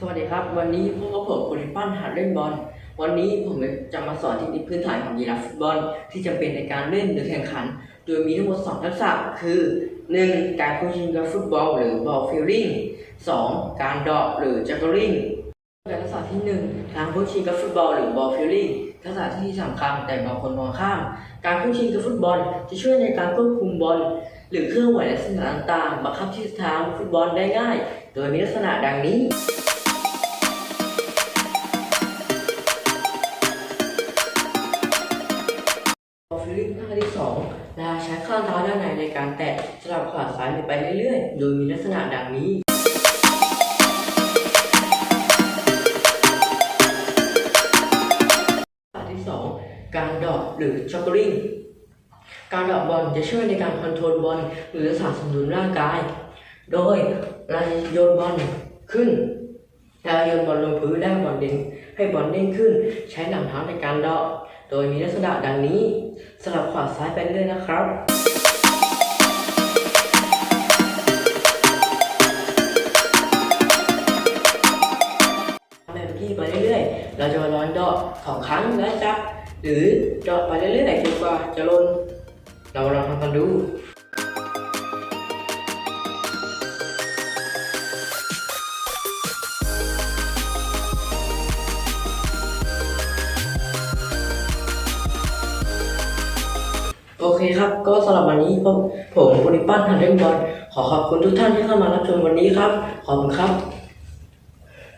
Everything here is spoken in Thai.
สวัสดีครับ วันนี้พวกกับผมคุณปั้นหัดเล่นบอลวันนี้ผมจะมาสอนเทคนิคพื้นฐานของกีฬาฟุตบอล ที่จำเป็นในการเล่นหรือแข่งขัน โดยมีทั้งหมด 2 ทักษะคือ 1. การคุ้นชินกับฟุตบอล หรือบอลฟิลลิ่ง 2. การเดาะหรือจักริงการทักษะที่ 1 การคุ้นชินกับฟุตบอล หรือบอลฟิลลิ่งทักษะที่สำคัญแต่บางคนมองข้าม การคุ้นชินกับฟุตบอล จะช่วยในการควบคุมบอล หรือเคลื่อนไหวแลักษณะต่างๆบังคับทิศทางฟุตบอลได้ง่าย โดยมีลักษณะดังนี้ ฟิลลิ่งท่าที่สองเราใช้ข้างเท้าด้านในในการแตะสลับขวาซ้ายไปเรื่อยๆ โดยมีลักษณะดังนี้ท่าที่สองการดอกหรือช็อกกริงการดอกบอลจะช่วยในการคอนโทรลบอลหรือรักษาสมดุลร่างกาย โดยเราจะโยนบอลขึ้น เราโยนบอลลงพื้นได้บอลเด้งให้บอลเด้งขึ้น ใช้หลังเท้าในการเดาะโดยมีลักษณะดังนี้สลับขวาซ้ายไปเรื่อยนะครับแบบที่ไปเรื่อยๆ เราจะมาลอยเดาะสองครั้งแล้วจับหรือเดาะไปเรื่อยๆจนกว่าจะลนเรามาลองทำกันดู โอเคครับ ก็สำหรับวันนี้ผมผมบริปั้นทันเดนบอลขอขอบคุณทุกท่านที่เข้ามารับชมวันนี้ครับ ขอบคุณครับ